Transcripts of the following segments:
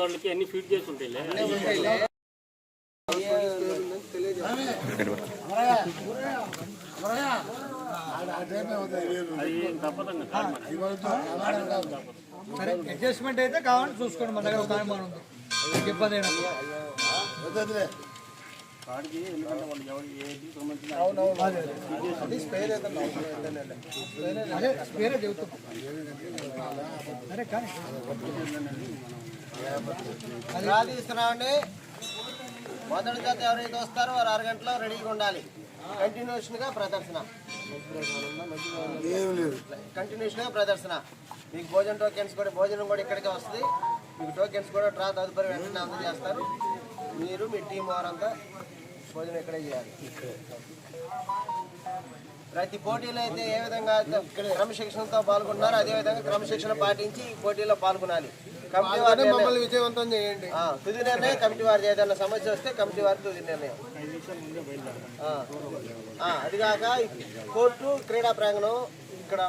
వాళ్ళకి అన్ని ఫీడ్ చేసి ఉంటాయిలే సరే అడ్జస్ట్మెంట్ అయితే కావాలని చూసుకోండి మన దగ్గర ఒక ఆయన ఉంది ఇబ్బంది అయినప్పుడు వాడికి ఎందుకంటే వాళ్ళు ఎవరు ఏది అదే కానీ తీసుకురావండి. మొదటి జత ఎవరైతే వస్తారో వారు అరగంటలో రెడీగా ఉండాలి. కంటిన్యూషన్గా ప్రదర్శన. కంటిన్యూషన్గా ప్రదర్శన. మీకు భోజన టోకెన్స్ కూడా భోజనం కూడా ఇక్కడికే వస్తుంది. మీకు టోకెన్స్ కూడా ట్రా తదుపరి వెంటనే అందజేస్తారు మీరు మీ టీం వారంతా భోజనం ఇక్కడే చేయాలి. ప్రతి పోటీలో అయితే ఏ విధంగా అయితే క్రమశిక్షణతో పాల్గొన్నారో అదే విధంగా క్రమశిక్షణ పాటించి ఈ పోటీలో పాల్గొనాలి. కమిటీ వారి మమ్మల్ని విజయవంతం చేయండి. తుది నిర్ణయం కమిటీ వారిది ఏదైనా సమస్య వస్తే కమిటీ వారి తుది నిర్ణయం. ఆ. ఆ, అది కాక కోర్టు క్రీడా ప్రాంగణం ఇక్కడ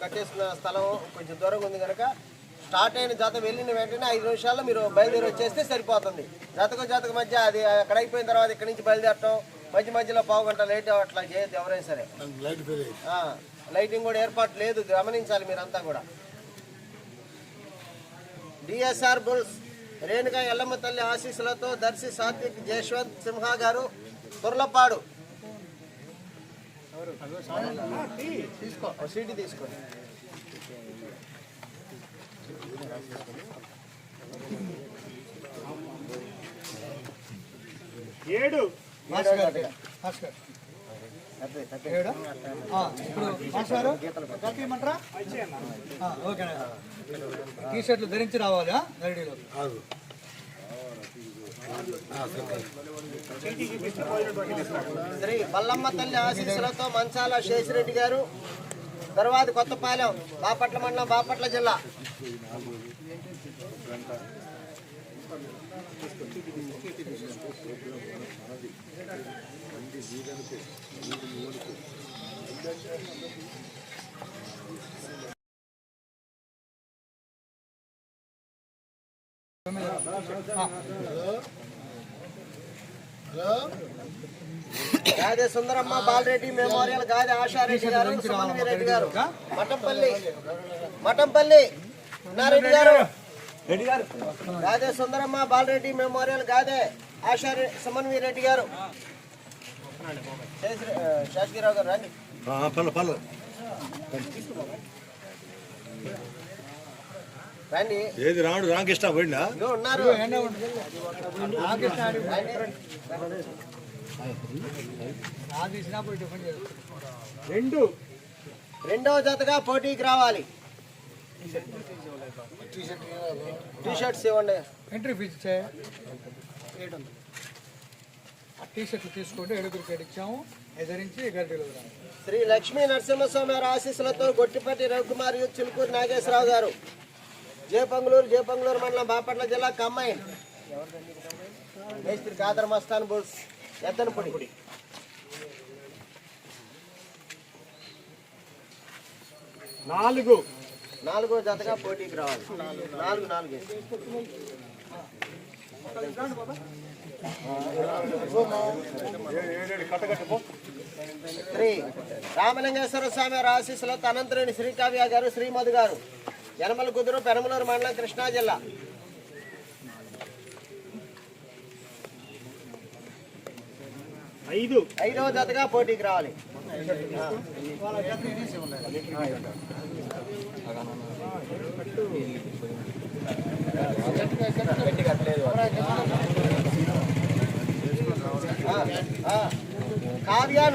కట్టేసుకున్న స్థలం కొంచెం దూరంగా ఉంది కనుక స్టార్ట్ అయిన జత వెళ్ళిన వెంటనే ఐదు నిమిషాల్లో మీరు బయలుదేరి వచ్చేస్తే సరిపోతుంది. జతకు జతకు మధ్య అది అక్కడ అయిపోయిన తర్వాత ఇక్కడ నుంచి బయలుదేరటం మధ్య మధ్యలో పావు గంట లేట్ అట్లా చేయొద్దు ఎవరైనా సరే. ఆ, లైటింగ్ కూడా ఏర్పాటు లేదు గమనించాలి మీరంతా కూడా. డిఎస్ఆర్ బుల్స్ రేణుగా ఎల్లమ్మ తల్లి ఆశీస్సులతో దర్శి సాత్విక్ జయశ్వంత్ సింహ గారు తుర్లపాడు తీసుకో సీటీ తీసుకోండి ఏడు. గారు ఏడా? ఇప్పుడు టీ షర్ట్లు ధరించి రావాలి ఆ, శ్రీ బల్లమ్మ తల్లి ఆశీస్సులతో మంచాల శేషిరెడ్డి గారు తర్వాత కొత్తపాలెం బాపట్ల మండలం బాపట్ల జిల్లా గాదే సుందరమ్మ బాలరెడ్డి మెమోరియల్ గాదే ఆశారెడ్డి గారు సుమన్వి రెడ్డి గారు. మఠంపల్లి మఠంపల్లి నారెడ్డి గారు. గాదే సుందరమ్మ బాలరెడ్డి మెమోరియల్ గాదే ఆశారె సుమన్వి రెడ్డి గారు. శాసగిరావు గారు రండి. రండి ఏది రాముడు రామకృష్ణ పోయిందా ఇదిగో ఉన్నారు. రండి. రెండు. రెండవ జతగా పోటీకి రావాలి. టీ షర్ట్స్ ఇవ్వండి ఎంట్రీ ఫీజు టీ షర్ట్లు తీసుకోండి ఏడుగురికి ఇచ్చాము ఎదిరించి గడ్డలు శ్రీ లక్ష్మీ నరసింహస్వామి వారి ఆశీస్సులతో గొట్టిపట్టి రవికుమార్ చిలుకూరు నాగేశ్వరరావు గారు. జయపంగులూరు జయపంగులూరు మండలం బాపట్ల జిల్లా కమ్మాయిన్ మేస్త్రి కాదర్ మస్తాన్ బుల్స్ ఎద్దనపొడి నాలుగు. నాలుగో జతగా పోటీకి రావాలి. నాలుగు నాలుగు. శ్రీ రామలింగేశ్వర స్వామి వారి ఆశీస్సులతో అనంతరేణి శ్రీకావ్య గారు శ్రీమధు గారు యనమల కుదురు పెనమలూరు మండలం కృష్ణా జిల్లా. ఐదు. ఐదవ జతగా పోటీకి రావాలి. ఆ,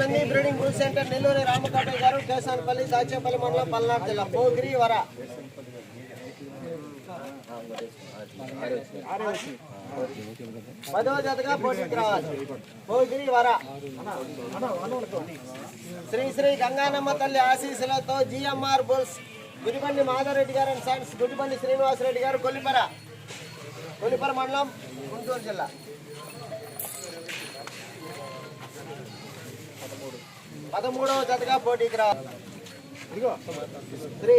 Nandi breeding bull centre Nellore Ramakotayya గారు కేసానపల్లి దాచేపల్లి మండలం పల్నాడు జిల్లా పోగిరి వర పదవ జతగా పోటీకి రావాలి పోగిరి వర శ్రీ శ్రీ గంగానమ్మ తల్లి ఆశీస్సులతో జిఎంఆర్ బుల్స్ గుడిబండి మాధారెడ్డి గారు అండ్ సన్స్ గుడిబండి శ్రీనివాసరెడ్డి గారు కొల్లిపర. కొల్లిపర మండలం గుంటూరు జిల్లా. పదమూడవ జతగా పోటీకి రావాలి శ్రీ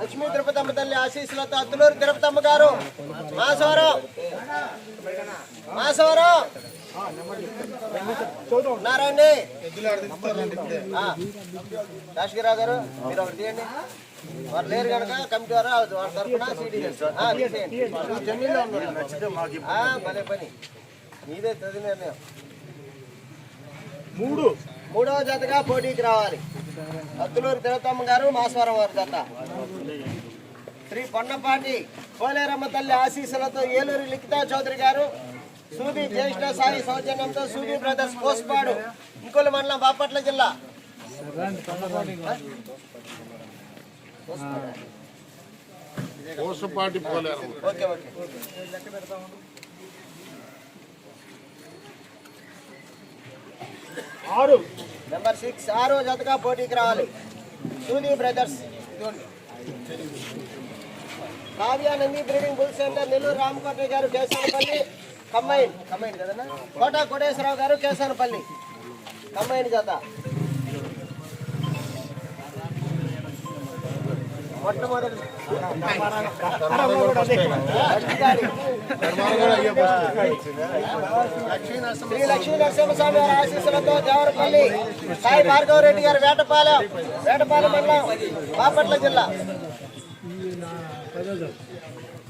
లక్ష్మీ తిరుపతమ్మ తల్లి ఆశీస్సులతో అత్తులూరు తిరుపతమ్మ గారు. మాసవరం మాసవరం ఉన్నారండి రాజగిరావు గారు మీరు ఒకటి తీయండి. వారు లేరు కనుక కమిటీ వారు వారి తరఫున సీడీ తీసేయండి. భలే పని. మీదే తది నిర్ణయం. మూడు. మూడవ జతగా పోటీకి రావాలి. అత్తులూరు తిరుపతమ్మ గారు మాస్వరం వారి జత. శ్రీ పొన్నపాటి కోలేరమ్మ తల్లి ఆశీస్సులతో ఏలూరు లిఖితా చౌదరి గారు సూది జ్యేష్ఠ సాయి సౌజన్యంతో సూది బ్రదర్స్ పోస్పాడు ఇంకొల్లు మండలం బాపట్ల జిల్లా. Kosapati Poleru okay okay. ఆరు. నెంబర్ సిక్స్ ఆరో జతగా పోటీకి రావాలి. Sudi brothers Kavyanandi breeding bull centre Nellore Ramakota garu Kesanapalli కమ్మైన్ కమ్మైన్ కదన్నా? కోట కోటేశ్వరరావు గారు కేసానపల్లి కమ్మైన్ జత. శ్రీ లక్ష్మీ నరసింహస్వామి వారి ఆశీస్సులతో దేవరపల్లి సాయి భార్గవ రెడ్డి గారు వేటపాలెం వేటపాలెం మండలం బాపట్ల జిల్లా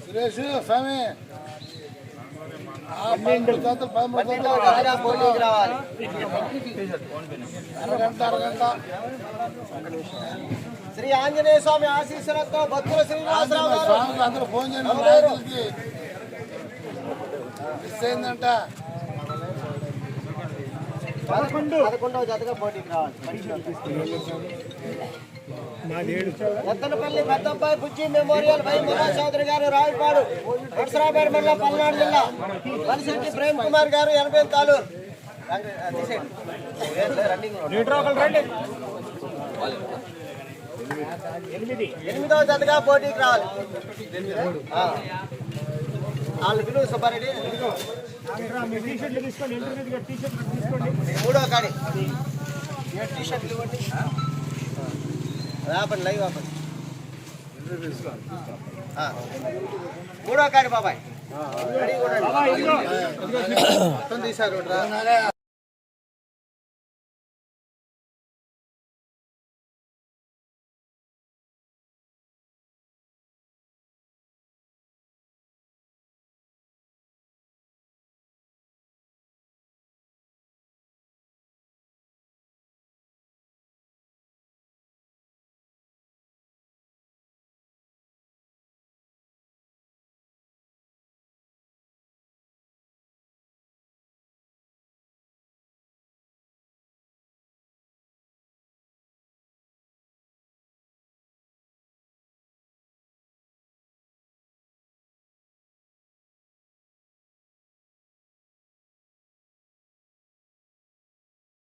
సురేష్ స్వామి రావాలి అరగంట అరగంట శ్రీ ఆంజనేయ స్వామి ఆశీస్సులతో భక్తుల శ్రీనివాసరావు గారు. స్వామికి అందరూ ఫోన్ చేయండి నాయకులకి మిస్ అయిందంట. పదకొండు. పదకొండవ జతగా పోటీకి రావాలి. నాది ఏడు ఎత్తనపల్లి పెద్దబ్బాయి బుజ్జి మెమోరియల్ వై మురా చౌదరి గారు రావిపాడు నరసరావుపేట మండలం పల్నాడు జిల్లా. మనిశెట్టి ప్రేమ్ కుమార్ గారు ఎనభై తాలూరు. రన్నింగ్ ఎనిమిదవ జతగా పోటీకి రావాలి. వాళ్ళు పిలువు సుబ్బారెడ్డి. మూడో కాడి. టీ షర్ట్లు ఇవ్వండి ఆపండి లైవ్ ఆపండి. మూడో కాడి బాబాయ్. కూడా